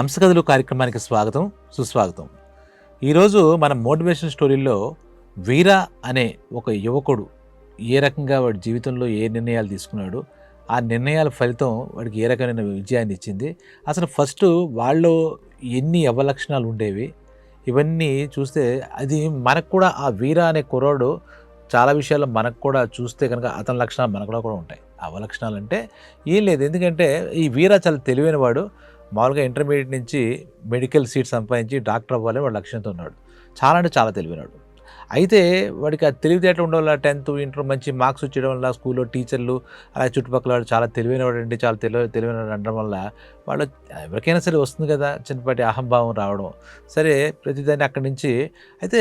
హంసకథలు కార్యక్రమానికి స్వాగతం సుస్వాగతం. ఈరోజు మన మోటివేషన్ స్టోరీలో వీర అనే ఒక యువకుడు ఏ రకంగా వాడి జీవితంలో ఏ నిర్ణయాలు తీసుకున్నాడు ఆ నిర్ణయాల ఫలితం వాడికి ఏ రకమైన విజయాన్ని ఇచ్చింది అసలు ఫస్ట్ వాళ్ళు ఎన్ని అవలక్షణాలు ఉండేవి ఇవన్నీ చూస్తే అది మనకు కూడా ఆ వీర అనే కుర్రాడు చాలా విషయాలు మనకు కూడా చూస్తే కనుక అతని లక్షణాలు మనకు కూడా ఉంటాయి. అవలక్షణాలు అంటే ఏం లేదు. ఎందుకంటే ఈ వీర చాలా తెలివైనవాడు. మామూలుగా ఇంటర్మీడియట్ నుంచి మెడికల్ సీట్ సంపాదించి డాక్టర్ అవ్వాలని వాడు లక్ష్యంతో ఉన్నాడు. చాలా అంటే చాలా తెలివినాడు అయితే వాడికి ఆ తెలివితేటలు ఉండడం వల్ల టెన్త్ ఇంటర్ మంచి మార్క్స్ వచ్చేయడం వల్ల స్కూల్లో టీచర్లు అలాగే చుట్టుపక్కల వాడు చాలా తెలివైన వాడు అంటే చాలా తెలివి తెలివైన వాడు అనడం వల్ల వాళ్ళు ఎవరికైనా సరే వస్తుంది కదా చిన్నపాటి అహంభావం రావడం. సరే ప్రతిదాన్ని అక్కడి నుంచి అయితే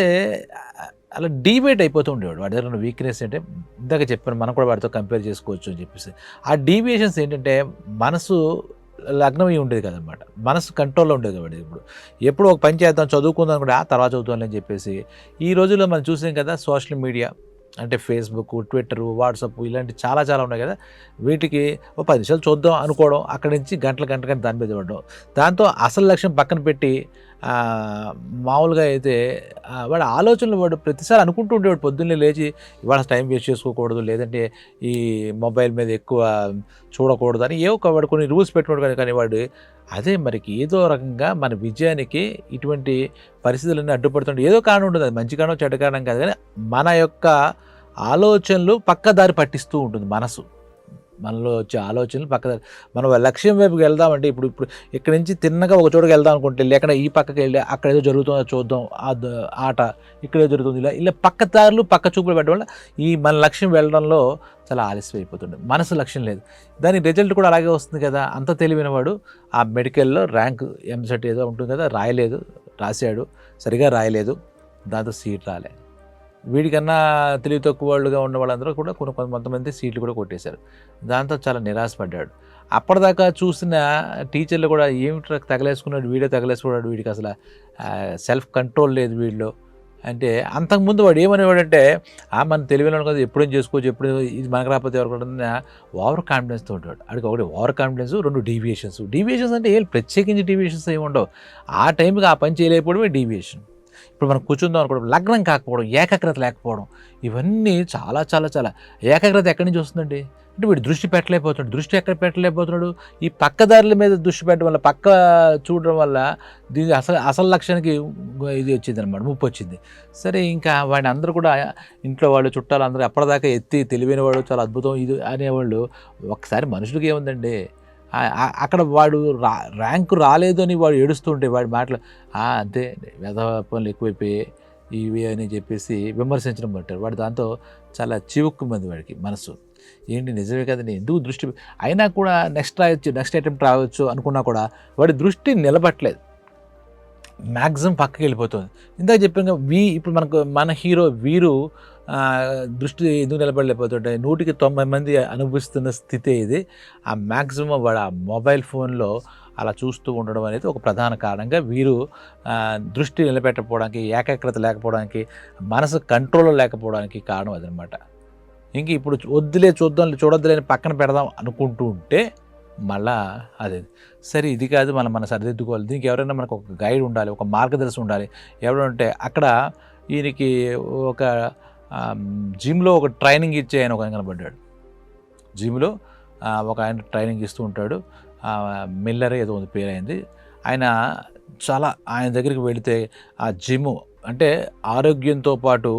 అలా డీబేట్ అయిపోతూ ఉండేవాడు. వాడి దగ్గర ఉన్న వీక్నెస్ అంటే ఇందాక చెప్పాను మనం కూడా వాడితో కంపేర్ చేసుకోవచ్చు అని చెప్పేసి. ఆ డీవియేషన్స్ ఏంటంటే మనసు లగ్నం ఇవి ఉండేది కదనమాట మనసు కంట్రోల్లో ఉండేది కాబట్టి ఇప్పుడు. ఎప్పుడు ఒక పని చేద్దాం చదువుకుందాం కూడా ఆ తర్వాత చదువుతాం అని చెప్పేసి ఈ రోజుల్లో మనం చూసాం కదా సోషల్ మీడియా అంటే ఫేస్బుక్ ట్విట్టర్ వాట్సాప్ ఇలాంటి చాలా చాలా ఉన్నాయి కదా. వీటికి ఒక పది నిమిషాలు చూద్దాం అనుకోవడం అక్కడి నుంచి గంటల గంట గంట దాని మీద పడడం. దాంతో అసలు లక్ష్యం పక్కన పెట్టి మామూలుగా అయితే వాడు ఆలోచనలు వాడు ప్రతిసారి అనుకుంటూ ఉండేవాడు. పొద్దున్నే లేచి ఇవాళ టైం వేస్ట్ చేసుకోకూడదు లేదంటే ఈ మొబైల్ మీద ఎక్కువ చూడకూడదు అని ఏ ఒక వాడు కొన్ని రూల్స్ పెట్టుకోడు కానీ కానీ వాడు అదే మరికి ఏదో రకంగా మన విజయానికి ఇటువంటి పరిస్థితులన్నీ అడ్డుపడుతుంటే ఏదో కారణం ఉంటుంది. అది మంచి కారణం చెడ్డ కారణం కాదు కానీ మన యొక్క ఆలోచనలు పక్కదారి పట్టిస్తూ ఉంటుంది మనసు. మనలో వచ్చే ఆలోచనలు పక్కన మనం లక్ష్యం వైపుకి వెళ్దామంటే ఇప్పుడు ఇప్పుడు ఇక్కడి నుంచి తిన్నగా ఒక చోటుకి వెళ్దాం అనుకుంటే లేకుండా ఈ పక్కకి వెళ్ళి అక్కడ ఏదో జరుగుతుందో చూద్దాం ఆ ఆట ఇక్కడ ఏదో జరుగుతుంది ఇలా ఇలా పక్క దారులు పక్క చూపులు పెట్టడం వల్ల ఈ మన లక్ష్యం వెళ్ళడంలో చాలా ఆలస్యం అయిపోతుంది మనసు లక్ష్యం లేదు. దాని రిజల్ట్ కూడా అలాగే వస్తుంది కదా అంత తెలివైన వాడు ఆ మెడికల్లో ర్యాంక్ ఎంసెట్ ఏదో ఉంటుంది కదా రాయలేదు రాశాడు సరిగా రాయలేదు దాంతో సీట్ రాలే. వీడికన్నా తెలివి తక్కువ వాళ్ళుగా ఉన్న వాళ్ళందరూ కూడా కొన్ని కొంత- కొంతమంది సీట్లు కూడా కొట్టేశారు. దాంతో చాలా నిరాశపడ్డాడు. అప్పటిదాకా చూసిన టీచర్లు కూడా ఏమిటి తగలేసుకున్నాడు? వీడే తగలేసుకున్నాడు వీడికి అసలు సెల్ఫ్ కంట్రోల్ లేదు వీడిలో. అంటే అంతకుముందు వాడు ఏమనేవాడంటే ఆ మన తెలివిలో కదా ఎప్పుడేం చేసుకోవచ్చు ఎప్పుడు ఇది మనకు రాకపోతే ఎవరు ఓవర్ కాన్ఫిడెన్స్తో ఉంటాడు. అడిగి ఒకటి ఓవర్ కాన్ఫిడెన్స్ రెండు డీవియేషన్స్. డీవియేషన్స్ అంటే ఏం? ప్రత్యేకించి డీవియేషన్స్ ఏమి ఉండవు. ఆ టైంకి ఆ పని చేయలేకపోవడమే డీవియేషన్. ఇప్పుడు మనం కూర్చుందాం అనుకోవడం లగ్నం కాకపోవడం ఏకాగ్రత లేకపోవడం ఇవన్నీ చాలా చాలా చాలా. ఏకాగ్రత ఎక్కడి నుంచి వస్తుందండి? అంటే వీడు దృష్టి పెట్టలేకపోతున్నాడు. దృష్టి ఎక్కడ పెట్టలేకపోతున్నాడు? ఈ పక్కదారుల మీద దృష్టి పెట్టడం వల్ల పక్క చూడడం వల్ల దీని అసలు అసలు లక్ష్యానికి ఇది వచ్చింది అనమాట ముప్పు వచ్చింది. సరే ఇంకా వాడిని అందరూ కూడా ఇంట్లో వాళ్ళు చుట్టాలు అందరూ అప్పటిదాకా ఎత్తి తెలివైన వాడు చాలా అద్భుతం ఇది అనేవాళ్ళు ఒకసారి మనుషులకి ఏముందండి? అక్కడ వాడు రా ర్యాంకు రాలేదు అని వాడు ఏడుస్తుంటే వాడి మాటలు అంతే వ్యధ పనులు ఎక్కువైపోయి ఇవి అని చెప్పేసి విమర్శించడం పట్టారు వాడు దాంతో చాలా చివుక్కుమంది వాడికి మనసు. ఏంటి నిజమే కదండి ఎందుకు దృష్టి అయినా కూడా నెక్స్ట్ రాయొచ్చు నెక్స్ట్ అటెంప్ట్ రావచ్చు అనుకున్నా కూడా వాడి దృష్టి నిలబట్టలేదు. మ్యాక్సిమం పక్కకి వెళ్ళిపోతుంది. ఇందాక చెప్పాను వీ ఇప్పుడు మనకు మన హీరో వీరు దృష్టి ఎందుకు నిలబడలేకపోతుంటే నూటికి తొంభై మంది అనుభవిస్తున్న స్థితి ఇది. ఆ మ్యాక్సిమం వాడు ఆ మొబైల్ ఫోన్లో అలా చూస్తూ ఉండడం అనేది ఒక ప్రధాన కారణంగా వీరు దృష్టి నిలబెట్టకపోవడానికి ఏకాగ్రత లేకపోవడానికి మనసు కంట్రోల్లో లేకపోవడానికి కారణం అదనమాట. ఇంక ఇప్పుడు వద్దులే చూద్దాం చూడొద్దులేని పక్కన పెడదాం అనుకుంటూ ఉంటే మళ్ళా అదే సరే ఇది కాదు మనం మన సరిదిద్దుకోవాలి. దీనికి ఎవరైనా మనకు ఒక గైడ్ ఉండాలి ఒక మార్గదర్శి ఉండాలి. ఎవరు అక్కడ ఈయనకి ఒక జిమ్లో ఒక ట్రైనింగ్ ఇచ్చే ఆయన ఒక ఆయన కనబడ్డాడు. జిమ్లో ఒక ఆయన ట్రైనింగ్ ఇస్తూ ఉంటాడు. మిల్లరే మిల్లర్ ఏదో ఉంది పేరు అయింది ఆయన చాలా ఆయన దగ్గరికి వెళితే ఆ జిమ్ అంటే ఆరోగ్యంతో పాటు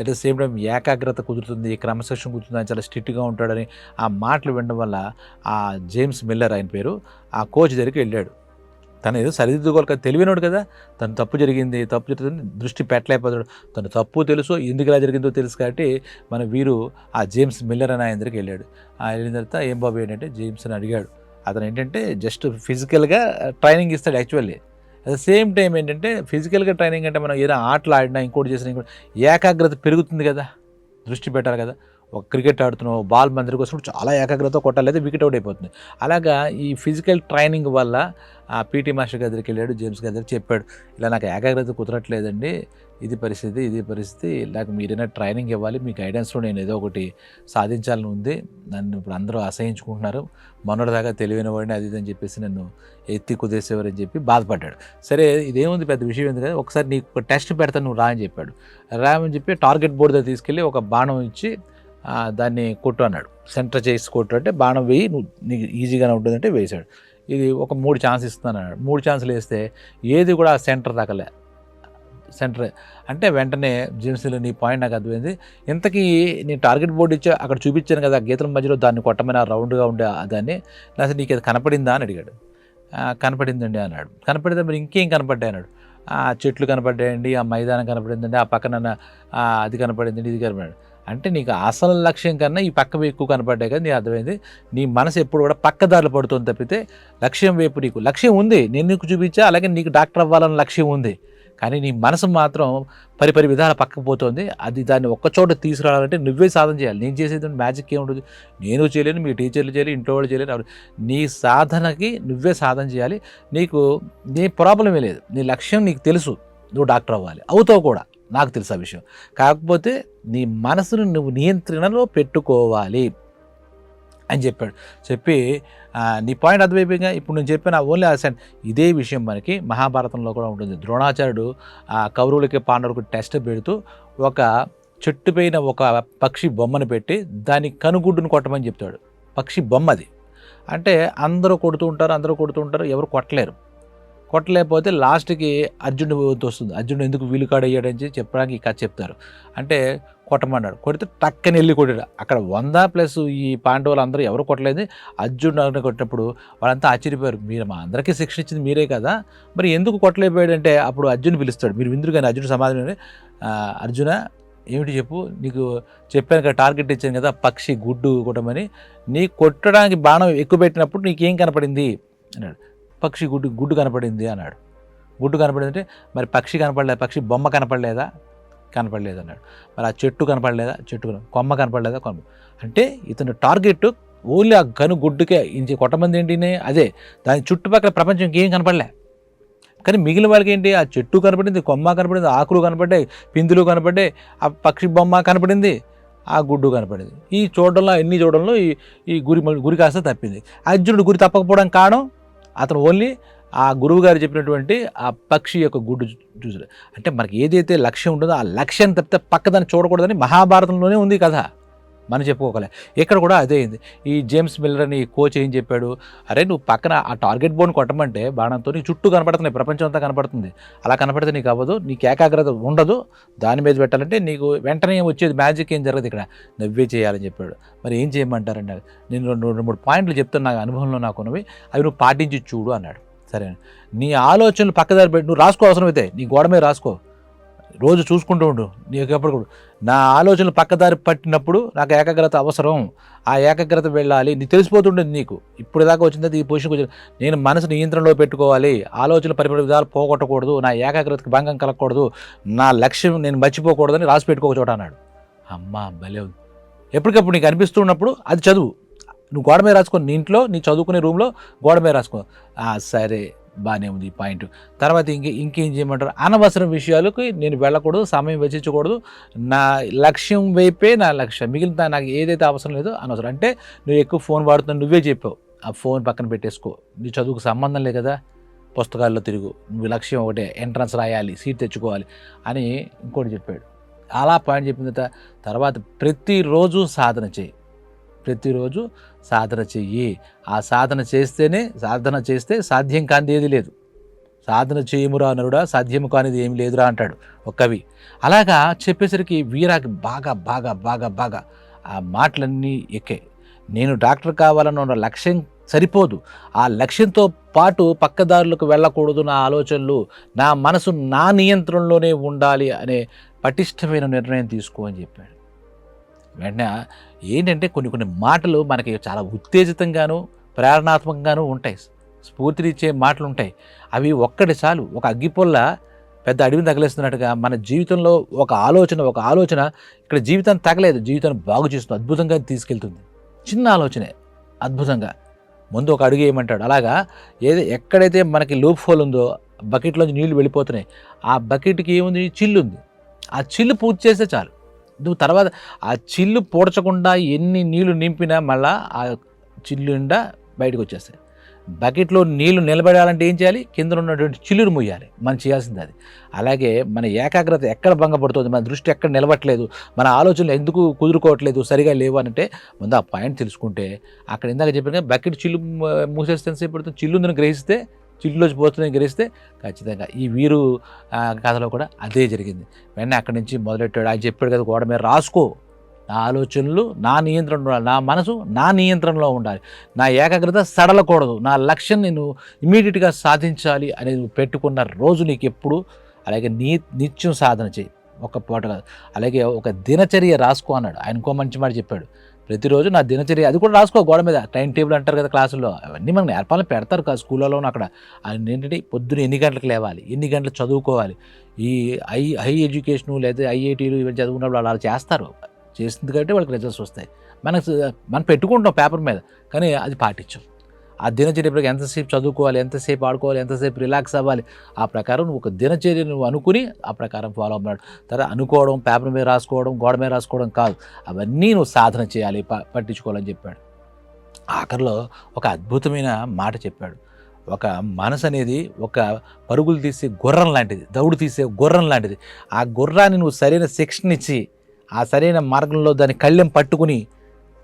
ఎట్ ద సేమ్ టైం ఏకాగ్రత కుదురుతుంది క్రమశిక్షణ కుదురుతుంది ఆయన చాలా స్ట్రిక్ట్గా ఉంటాడని ఆ మాటలు వినడం వల్ల ఆ జేమ్స్ మిల్లర్ ఆయన పేరు ఆ కోచ్ దగ్గరికి వెళ్ళాడు. తను ఏదో సరిదిద్దుకోవాలి తెలివినోడు కదా. తను తప్పు జరిగింది తప్పు జరుగుతుంది దృష్టి పెట్టలేకపోతాడు తను తప్పు తెలుసు ఎందుకు ఇలా జరిగిందో తెలుసు కాబట్టి మన వీరు ఆ జేమ్స్ మిల్లర్ అని ఆయన దగ్గరికి వెళ్ళాడు. ఆ వెళ్ళిన తర్వాత ఏం బాబు ఏంటంటే జేమ్స్ అని అడిగాడు. అతను ఏంటంటే జస్ట్ ఫిజికల్గా ట్రైనింగ్ ఇస్తాడు actually. At the same time ఏంటంటే ఫిజికల్గా ట్రైనింగ్ అంటే మనం ఏదైనా ఆటలు ఆడినా ఇంకోటి చేసినా ఇంకోటి ఏకాగ్రత పెరుగుతుంది కదా. దృష్టి పెట్టాలి కదా. ఒక క్రికెట్ ఆడుతున్నావు బాల్ మందిరికి వచ్చినప్పుడు చాలా ఏకాగ్రత కొట్టాలి వికెట్ అవుట్ అయిపోతుంది. అలాగా ఈ ఫిజికల్ ట్రైనింగ్ వల్ల ఆ పీటీ మాస్టర్ గారి దగ్గరికి వెళ్ళాడు జేమ్స్ గారి చెప్పాడు ఇలా నాకు ఏకాగ్రత కుదరట్లేదండి ఇది పరిస్థితి ఇది పరిస్థితి నాకు మీరైనా ట్రైనింగ్ ఇవ్వాలి మీ గైడెన్స్లో నేను ఏదో ఒకటి సాధించాలని ఉంది నన్ను ఇప్పుడు అందరూ అసహించుకుంటున్నారు మొన్నటిదాకా తెలివైన వాడిని అది ఇది అని చెప్పేసి నన్ను ఎత్తి కుదేసేవారని చెప్పి బాధపడ్డాడు. సరే ఇదేముంది పెద్ద విషయం ఏంది కదా ఒకసారి నీకు టెస్ట్ పెడతాను నువ్వు రా అని చెప్పాడు. రామని చెప్పి టార్గెట్ బోర్డు దగ్గర తీసుకెళ్ళి ఒక బాణం ఇచ్చి దాన్ని కొట్టు అన్నాడు. సెంటర్ చేసి కొట్టు అంటే బాణం వేయి నువ్వు నీకు ఈజీగానే ఉంటుందంటే వేశాడు. ఇది ఒక మూడు ఛాన్స్ ఇస్తున్నాను అన్నాడు. మూడు ఛాన్సులు వేస్తే ఏది కూడా సెంటర్ తగలే సెంటర్ అంటే వెంటనే జేమ్స్లో నీ పాయింట్ నాకు అర్థమైంది. ఇంతకీ నీ టార్గెట్ బోర్డు ఇచ్చా అక్కడ చూపించాను కదా గీతల మధ్యలో దాన్ని కొట్టమని ఆ రౌండ్గా ఉండే ఆ దాన్ని లేకపోతే నీకు అది కనపడిందా అని అడిగాడు. కనపడిందండి అన్నాడు. కనపడిందా మరి ఇంకేం కనపడ్డాయి అన్నాడు. ఆ చెట్లు కనపడ్డాయండి ఆ మైదానం కనపడిందండి ఆ పక్కన అది కనపడిందండి ఇది కనపడింది. అంటే నీకు అసలు లక్ష్యం కన్నా ఈ పక్క ఎక్కువ కనపడ్డాయి కదా నీ అర్థమైంది? నీ మనసు ఎప్పుడు కూడా పక్కదారులు పడుతుంది తప్పితే లక్ష్యం వైపు నీకు లక్ష్యం ఉంది. నేను నీకు చూపించా అలాగే నీకు డాక్టర్ అవ్వాలని లక్ష్యం ఉంది. కానీ నీ మనసు మాత్రం పరిపరి విధాలు పక్కకు పోతుంది. అది దాన్ని ఒక్కచోట తీసుకురావాలంటే నువ్వే సాధన చేయాలి. నేను చేసేది మ్యాజిక్ ఏముంటుంది నేను చేయలేను మీ టీచర్లు చేయలేరు ఇంట్లో వాళ్ళు చేయలేరు. నీ సాధనకి నువ్వే సాధన చేయాలి. నీకు నీ ప్రాబ్లమే లేదు. నీ లక్ష్యం నీకు తెలుసు. నువ్వు డాక్టర్ అవ్వాలి. అవుతావు కూడా. నాకు తెలుసు ఆ విషయం. కాకపోతే నీ మనసును నువ్వు నియంత్రణలో పెట్టుకోవాలి అని చెప్పాడు. చెప్పి నీ పాయింట్ అర్థమైపోయిందిగా ఇప్పుడు నేను చెప్పిన ఓన్లీ అసెంట్ ఇదే విషయం మనకి మహాభారతంలో కూడా ఉంటుంది. ద్రోణాచార్యుడు ఆ కౌరవులకి పాండవులకు టెస్ట్ పెడుతూ ఒక చెట్టు పైన ఒక పక్షి బొమ్మను పెట్టి దాని కనుగుడ్డును కొట్టమని చెప్తాడు. పక్షి బొమ్మ అది అంటే అందరూ కొడుతూ ఉంటారు అందరూ కొడుతూ ఉంటారు ఎవరు కొట్టలేరు. కొట్టలేకపోతే లాస్ట్కి అర్జునుడు వస్తుంది. అర్జునుడు ఎందుకు వీలుకాడు అయ్యాడని చెప్పి చెప్పడానికి ఈ కథ చెప్తారు. అంటే కొట్టమన్నాడు. కొడితే టక్కని వెళ్ళి కొట్టాడు. అక్కడ వంద ప్లస్ ఈ పాండవులు అందరూ ఎవరు కొట్టలేదు. అర్జునుడు కొట్టినప్పుడు వాళ్ళంతా ఆశ్చర్యపోయారు. మీరు మా అందరికీ శిక్షణ ఇచ్చింది మీరే కదా. మరి ఎందుకు కొట్టలేకపోయాడంటే అప్పుడు అర్జున్ పిలుస్తాడు. మీరు విందురు కానీ అర్జునుడు సమాధానం అర్జున ఏమిటి చెప్పు? నీకు చెప్పాను కదా టార్గెట్ ఇచ్చాను కదా పక్షి గుడ్డు కొట్టమని. నీ కొట్టడానికి బాణం ఎక్కువ పెట్టినప్పుడు నీకేం కనపడింది? అన్నాడు. పక్షి గుడ్డు గుడ్డు కనపడింది అన్నాడు. గుడ్డు కనపడింది అంటే మరి పక్షి కనపడలేదు? పక్షి బొమ్మ కనపడలేదా? కనపడలేదు అన్నాడు మరి ఆ చెట్టు కనపడలేదా? చెట్టు కొమ్మ కనపడలేదా? కొమ్మ. అంటే ఇతను టార్గెట్ ఓన్లీ ఆ గను గుడ్డుకే ఇంచి కొట్టమంది ఏంటినే అదే. దాని చుట్టుపక్కల ప్రపంచం ఇంకేం కనపడలే. కానీ మిగిలిన వాళ్ళకి ఏంటి? ఆ చెట్టు కనపడింది కొమ్మ కనపడింది ఆకులు కనపడ్డాయి పిందులు కనపడ్డాయి ఆ పక్షి బొమ్మ కనపడింది ఆ గుడ్డు కనపడింది. ఈ చూడడంలో ఎన్ని చూడడంలో ఈ ఈ గురి గురి కాస్త తప్పింది. అర్జునుడు గురి తప్పకపోవడం కారణం? అతను ఓన్లీ ఆ గురువు గారు చెప్పినటువంటి ఆ పక్షి యొక్క గుడ్డు చూసాడు అంటే మనకి ఏదైతే లక్ష్యం ఉంటుందో ఆ లక్ష్యం తప్పితే పక్కదాన్ని చూడకూడదని మహాభారతంలోనే ఉంది కథ. మనం చెప్పుకోగలే ఇక్కడ కూడా అదే అయింది. ఈ జేమ్స్ మిల్లర్ అని కోచ్ ఏం చెప్పాడు? అరే నువ్వు పక్కన ఆ టార్గెట్ బోన్ కొట్టమంటే బాణంతో నీ చుట్టూ కనపడుతున్నాయి. ప్రపంచం అంతా కనపడుతుంది. అలా కనపడితే నీకు అవ్వదు. నీకు ఏకాగ్రత ఉండదు. దాని మీద పెట్టాలంటే నీకు వెంటనే వచ్చేది? మ్యాజిక్ ఏం జరగదు ఇక్కడ. నవ్వే చేయాలని చెప్పాడు. మరి ఏం చేయమంటారండి నేను రెండు రెండు మూడు పాయింట్లు చెప్తాను అనుభవంలో నాకు ఉన్నవి. అవి నువ్వు పాటించి చూడు అన్నాడు. సరే నీ ఆలోచనలు పక్కదారి పెట్టి నువ్వు రాసుకో అవసరం అయితే నీ గోడ మీద రాసుకో. రోజు చూసుకుంటూ ఉండు. నీకు ఎప్పుడు నా ఆలోచనలు పక్కదారి పట్టినప్పుడు నాకు ఏకాగ్రత అవసరం. ఆ ఏకాగ్రత వెళ్ళాలి. నీ తెలిసిపోతుండేది నీకు. ఇప్పుడు దాకా వచ్చింది ఈ పొజిషన్కి వచ్చింది. నేను మనసు నియంత్రణలో పెట్టుకోవాలి. ఆలోచనలు పరిపడి విధాలు పోగొట్టకూడదు. నా ఏకాగ్రతకి భంగం కలగకూడదు. నా లక్ష్యం నేను మర్చిపోకూడదని రాసి పెట్టుకోక చోట అన్నాడు. అమ్మా భలే ఎప్పటికప్పుడు నీకు అనిపిస్తున్నప్పుడు అది చదువు. నువ్వు గోడ మీద రాసుకో నీ ఇంట్లో నీ చదువుకునే రూమ్లో గోడ మీద రాసుకో. సరే. బాగానే ఉంది ఈ పాయింట్. తర్వాత ఇంకే ఇంకేం చేయమంటారు? అనవసరం విషయాలకు నేను వెళ్ళకూడదు సమయం వెచ్చించకూడదు నా లక్ష్యం వైపే నా లక్ష్యం. మిగిలిన నాకు ఏదైతే అవసరం లేదో అనవసరం. అంటే నువ్వు ఎక్కువ ఫోన్ వాడుతున్నావు నువ్వే చెప్పావు. ఆ ఫోన్ పక్కన పెట్టేసుకో. నీ చదువుకు సంబంధం లేదు కదా? పుస్తకాల్లో తిరుగు. నువ్వు లక్ష్యం ఒకటే. ఎంట్రన్స్ రాయాలి సీట్ తెచ్చుకోవాలి అని ఇంకోటి చెప్పాడు. అలా పాయింట్ చెప్పిన తర్వాత తర్వాత ప్రతిరోజు సాధన చేయి. ప్రతిరోజు సాధన చెయ్యి. ఆ సాధన చేస్తేనే సాధన చేస్తే సాధ్యం కానిది ఏది లేదు. సాధన చేయమురా నరుడా సాధ్యము కానిది ఏమి లేదురా అంటాడు ఒక కవి. అలాగా చెప్పేసరికి వీరాకి బాగా బాగా బాగా బాగా ఆ మాటలన్నీ ఎక్కాయి నేను డాక్టర్ కావాలన్న ఉన్న లక్ష్యం సరిపోదు. ఆ లక్ష్యంతో పాటు పక్కదారులకు వెళ్ళకూడదు నా ఆలోచనలు నా మనసు నా నియంత్రణలోనే ఉండాలి అనే పటిష్టమైన నిర్ణయం తీసుకో అని చెప్పాడు. వెంటనే ఏంటంటే కొన్ని కొన్ని మాటలు మనకి చాలా ఉత్తేజితంగాను ప్రేరణాత్మకంగాను ఉంటాయి. స్ఫూర్తినిచ్చే మాటలు ఉంటాయి అవి ఒక్కటి చాలు. ఒక అగ్గిపొల్ల పెద్ద అడవిని తగిలేస్తున్నట్టుగా మన జీవితంలో ఒక ఆలోచన ఒక ఆలోచన ఇక్కడ జీవితాన్ని తగలేదు. జీవితాన్ని బాగు చేస్తుంది. అద్భుతంగా తీసుకెళ్తుంది. చిన్న ఆలోచనే. అద్భుతంగా. ముందు ఒక అడుగు వేయమంటాడు. అలాగా ఏది ఎక్కడైతే మనకి లూప్ హోల్ ఉందో బకెట్లోంచి నీళ్ళు వెళ్ళిపోతున్నాయి ఆ బకెట్కి ఏముంది? చిల్లు ఉంది ఆ చిల్లు పూర్తి చేస్తే చాలు. నువ్వు తర్వాత ఆ చిల్లు పూడ్చకుండా ఎన్ని నీళ్ళు నింపినా మళ్ళా ఆ చిల్లు నిండా బయటకు వచ్చేస్తాయి బకెట్లో నీళ్ళు నిలబడాలంటే ఏం చేయాలి? కింద ఉన్నటువంటి చిల్లును ముయ్యాలి మనం చేయాల్సింది అది. అలాగే మన ఏకాగ్రత ఎక్కడ భంగపడుతుంది? మన దృష్టి ఎక్కడ నిలబట్టలేదు మన ఆలోచనలు ఎందుకు కుదురుకోవట్లేదు? సరిగా లేవు అంటే ముందు ఆ పాయింట్ తెలుసుకుంటే అక్కడ ఇందాక చెప్పిన బకెట్ చిల్లు మూసేస్తే ఎంతసేపు పడుతుంది? గ్రహిస్తే చిల్లులోకి పోతుందని గ్రహిస్తే ఖచ్చితంగా. ఈ వీరు కథలో కూడా అదే జరిగింది. వెంటనే అక్కడి నుంచి మొదలెట్టాడు. ఆయన చెప్పాడు కదా గోడ మీద రాసుకో. నా ఆలోచనలు నా నియంత్రణ ఉండాలి. నా మనసు నా నియంత్రణలో ఉండాలి. నా ఏకాగ్రత సడలకూడదు. నా లక్ష్యం నేను ఇమీడియట్గా సాధించాలి అనేది నువ్వు పెట్టుకున్న రోజు నీకు ఎప్పుడు అలాగే నీ నిత్యం సాధన చేయి. ఒక పూట కాదు. అలాగే ఒక దినచర్య రాసుకో అన్నాడు. ఆయన ఇంకో మంచి మాట చెప్పాడు. ప్రతిరోజు నా దినచర్య అది కూడా రాసుకో గోడ మీద. టైం టేబుల్ అంటారు కదా క్లాసుల్లో. అవన్నీ మనం నేర్పాలని పెడతారు కదా స్కూళ్ళలో అక్కడ. ఆయన ఏంటంటే పొద్దున ఎన్ని గంటలకు లేవాలి? ఎన్ని గంటలు చదువుకోవాలి? ఈ హై హై ఎడ్యుకేషను లేదా ఐఐటీలు ఇవన్నీ చదువుకున్నప్పుడు అలా చేస్తారు. చేసింది కాబట్టి వాళ్ళకి రిజల్ట్స్ వస్తాయి. మనకు మనం పెట్టుకుంటాం పేపర్ మీద కానీ అది పాటించాం. ఆ దినచర్య ఎంతసేపు చదువుకోవాలి ఎంతసేపు ఆడుకోవాలి ఎంతసేపు రిలాక్స్ అవ్వాలి ఆ ప్రకారం నువ్వు ఒక దినచర్య నువ్వు అనుకుని ఆ ప్రకారం ఫాలో అవ్వడు తర్వాత అనుకోవడం పేపర్ మీద రాసుకోవడం గోడ మీద రాసుకోవడం కాదు. అవన్నీ నువ్వు సాధన చేయాలి ప- పట్టించుకోవాలని చెప్పాడు. ఆఖరిలో ఒక అద్భుతమైన మాట చెప్పాడు. ఒక మనసు అనేది ఒక పరుగులు తీసే గుర్రం లాంటిది దౌడు తీసే గుర్రం లాంటిది. ఆ గుర్రాన్ని నువ్వు సరైన శిక్షణ ఇచ్చి ఆ సరైన మార్గంలో దాని కళ్ళెం పట్టుకుని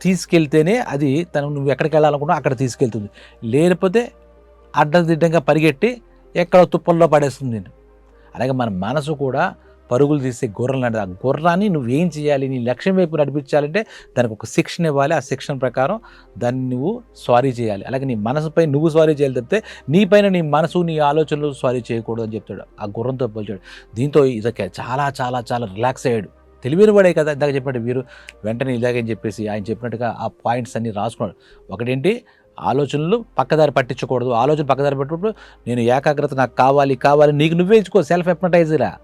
తీసుకెళ్తేనే అది తను నువ్వు ఎక్కడికి వెళ్ళాలనుకున్నా అక్కడ తీసుకెళ్తుంది. లేకపోతే అడ్డదిడ్డంగా పరిగెట్టి ఎక్కడ తుప్పల్లో పడేస్తుంది నేను అలాగే మన మనసు కూడా పరుగులు తీసే గుర్రం లాంటిది. ఆ గుర్రాన్ని నువ్వేం చేయాలి? నీ లక్ష్యం వైపు నడిపించాలంటే దానికి ఒక శిక్షణ ఇవ్వాలి. ఆ శిక్షణ ప్రకారం దాన్ని నువ్వు స్వారీ చేయాలి. అలాగే నీ మనసుపై నువ్వు స్వారీ చేయాలి తప్పితే నీ పైన నీ మనసు నీ ఆలోచనలు స్వారీ చేయకూడదు అని చెప్తాడు. ఆ గుర్రంతో పోల్చాడు. దీంతో ఇదొక చాలా చాలా చాలా రిలాక్స్ అయ్యాడు. తెలివైన వాడే కదా ఇందాక చెప్పినట్టు వీరు వెంటనే ఇలాగని చెప్పేసి ఆయన చెప్పినట్టుగా ఆ పాయింట్స్ అన్ని రాసుకున్నాడు. ఒకటేంటి? ఆలోచనలు పక్కదారి పట్టించకూడదు. ఆలోచన పక్కదారి పట్టినప్పుడు నేను ఏకాగ్రత నాకు కావాలి కావాలి నీకు నువ్వే ఇచ్చుకో సెల్ఫ్ ఎప్నటైజరా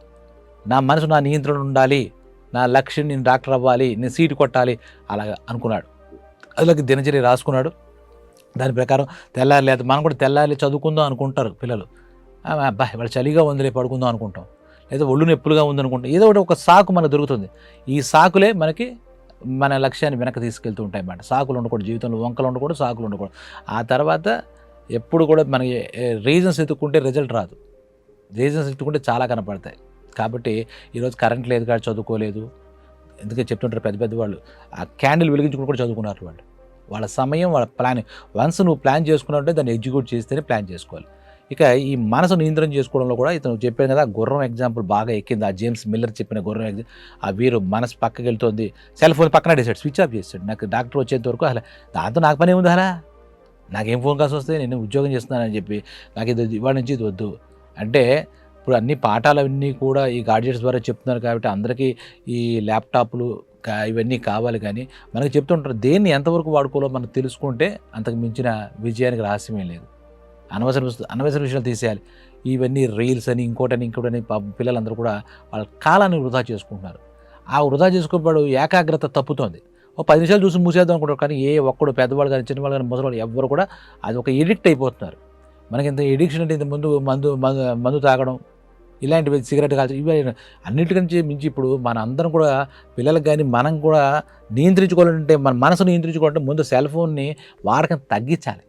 నా మనసు నా నియంత్రణ ఉండాలి నా లక్ష్యం నేను డాక్టర్ అవ్వాలి నేను సీటు కొట్టాలి అలాగ అనుకున్నాడు. అందులోకి దినచర్య రాసుకున్నాడు. దాని ప్రకారం తెల్లారి లేదు మనం కూడా తెల్లారి చదువుకుందాం అనుకుంటారు పిల్లలు. అబ్బా ఇవాళ చలిగా ఉందిలే పడుకుందాం అనుకుంటాం. లేదా ఒళ్ళు నొప్పులుగా ఉందనుకుంటాం ఏదో ఒకటి ఒక సాకు మనకు దొరుకుతుంది. ఈ సాకులే మనకి మన లక్ష్యాన్ని వెనక్కి తీసుకెళ్తూ ఉంటాయి అన్నమాట సాకులు ఉండకూడదు జీవితంలో వంకలు ఉండకూడదు సాకులు ఉండకూడదు. ఆ తర్వాత ఎప్పుడు కూడా మనకి రీజన్స్ ఎత్తుకుంటే రిజల్ట్ రాదు. రీజన్స్ ఎత్తుకుంటే చాలా కనపడతాయి. కాబట్టి ఈరోజు కరెంట్ లేదు కాబట్టి చదువుకోలేదు. ఎందుకంటే చెప్తుంటారు పెద్ద పెద్ద వాళ్ళు ఆ క్యాండిల్ వెలిగించుకుని కూడా చదువుకున్నారు వాళ్ళు. వాళ్ళ సమయం వాళ్ళ ప్లాన్ వన్స్ నువ్వు ప్లాన్ చేసుకున్నావంటే దాన్ని ఎగ్జిక్యూట్ చేస్తేనే ప్లాన్ చేసుకోవాలి. ఇక ఈ మనసు నియంత్రణ చేసుకోవడంలో కూడా ఇతను చెప్పాను కదా గుర్రం ఎగ్జాంపుల్ బాగా ఎక్కింది. ఆ జేమ్స్ మిల్లర్ చెప్పిన గుర్రం ఎగ్జామ్ ఆ వీరు మనసు పక్కకి వెళ్తుంది. సెల్ ఫోన్ పక్కన వేసాడు స్విచ్ ఆఫ్ చేస్తాడు. నాకు డాక్టర్ వచ్చేంత వరకు అలా దాంతో నాకు పని ఏముంది అలా? నాకేం ఫోన్ కాల్స్ వస్తే నేను ఉద్యోగం చేస్తున్నానని చెప్పి. నాకు ఇది వద్దు, ఇవాళ నుంచి ఇది వద్దు. అంటే ఇప్పుడు అన్ని పాఠాలన్నీ కూడా ఈ గాడ్జెట్స్ ద్వారా చెప్తున్నారు కాబట్టి అందరికీ ఈ ల్యాప్టాప్లు ఇవన్నీ కావాలి కానీ మనకి చెప్తుంటారు దేన్ని ఎంతవరకు వాడుకోవాలో మనం తెలుసుకుంటే అంతకు మించిన విజయానికి రహస్యమే లేదు. అనవసర అనవసర విషయాలు తీసేయాలి. ఇవన్నీ రీల్స్ అని ఇంకోటని ఇంకోటని పిల్లలందరూ కూడా వాళ్ళ కాలాన్ని వృధా చేసుకుంటున్నారు. ఆ వృధా చేసుకోబడు ఏకాగ్రత తప్పుతోంది. ఓ పది నిమిషాలు చూసి మూసేద్దాం అనుకుంటారు కానీ ఏ ఒక్కడు పెద్దవాళ్ళు కానీ చిన్నవాళ్ళు కానీ ముసలివాళ్ళు ఎవ్వరు కూడా అది ఒక ఎడిక్ట్ అయిపోతున్నారు. మనకి ఇంత ఎడిక్షన్ అంటే ఇంత ముందు మందు మందు మందు తాగడం ఇలాంటివి సిగరెట్ కాల్చి ఇవి అన్నిటికంటే మించి ఇప్పుడు మన అందరం కూడా పిల్లలకు కానీ మనం కూడా నియంత్రించుకోవాలంటే మన మనసు నియంత్రించుకోవాలంటే ముందు సెల్ ఫోన్ని వాడకం తగ్గించాలి.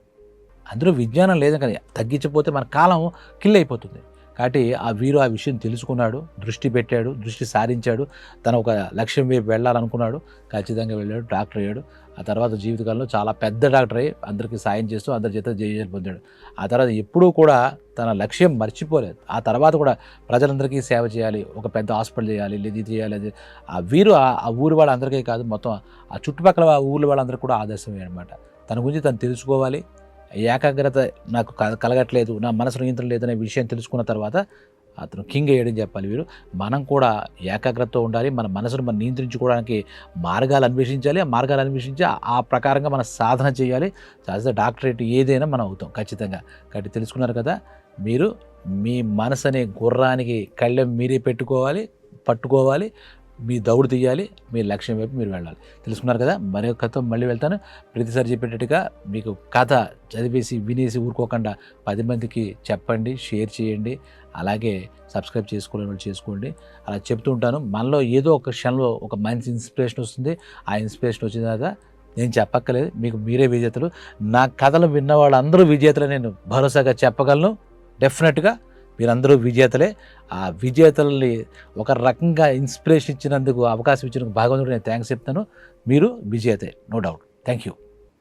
అందులో విజ్ఞానం లేదు కానీ తగ్గించిపోతే మన కాలం కిల్ అయిపోతుంది. కాబట్టి ఆ వీరు ఆ విషయం తెలుసుకున్నాడు దృష్టి పెట్టాడు దృష్టి సారించాడు. తన ఒక లక్ష్యం వైపు వెళ్ళాలనుకున్నాడు. ఖచ్చితంగా వెళ్ళాడు డాక్టర్ అయ్యాడు. ఆ తర్వాత జీవితకాలంలో చాలా పెద్ద డాక్టర్ అయ్యి అందరికీ సాయం చేస్తూ అందరి చేత జయం పొందాడు. ఆ తర్వాత ఎప్పుడూ కూడా తన లక్ష్యం మర్చిపోలేదు. ఆ తర్వాత కూడా ప్రజలందరికీ సేవ చేయాలి ఒక పెద్ద హాస్పిటల్ చేయాలి లేదు ఇది చేయాలి అది. ఆ వీరు ఆ- ఆ ఊరి వాళ్ళందరికీ కాదు మొత్తం ఆ చుట్టుపక్కల ఆ ఊర్ల వాళ్ళందరికీ కూడా ఆదర్శమే అనమాట తన గురించి తను తెలుసుకోవాలి. ఏకాగ్రత నాకు క- కలగట్లేదు నా మనసు నియంత్రణ లేదనే విషయం తెలుసుకున్న తర్వాత అతను కింగ్ అయ్యాడని చెప్పాలి వీరు. మనం కూడా ఏకాగ్రతతో ఉండాలి మన మనసును మనం నియంత్రించుకోవడానికి మార్గాలు అన్వేషించాలి ఆ మార్గాలు అన్వేషించి ఆ- ప్రకారంగా మనం సాధన చేయాలి. సాధిస్తే డాక్టరేట్ ఏదైనా మనం అవుతాం ఖచ్చితంగా. కాబట్టి తెలుసుకున్నారు కదా మీరు మీ మనసు అనే గుర్రానికి కళ్ళెం మీరే పెట్టుకోవాలి పట్టుకోవాలి. మీ దౌడు తీయాలి మీ లక్ష్యం వైపు మీరు వెళ్ళాలి. తెలుసుకున్నారు కదా మరొక కథ మళ్ళీ వెళ్తాను. ప్రతిసారి చెప్పేటట్టుగా మీకు కథ చదివేసి వినేసి ఊరుకోకుండా పది మందికి చెప్పండి షేర్ చేయండి. అలాగే సబ్స్క్రైబ్ చేసుకోలేని వాళ్ళు చేసుకోండి. అలా చెప్తూ ఉంటాను. మనలో ఏదో ఒక క్షణంలో ఒక మంచి ఇన్స్పిరేషన్ వస్తుంది. ఆ ఇన్స్పిరేషన్ వచ్చిన తర్వాత నేను చెప్పక్కలేదు మీకు మీరే విజేతలు. నా కథలు విన్న వాళ్ళందరూ విజేతలు. నేను భరోసాగా చెప్పగలను. డెఫినెట్గా మీరందరూ విజేతలే. ఆ విజేతల్ని ఒక రకంగా ఇన్స్పిరేషన్ ఇచ్చినందుకు అవకాశం ఇచ్చినందుకు భగవంతుడు నేను థ్యాంక్స్ చెప్తాను. మీరు విజేతే నో డౌట్. Thank you.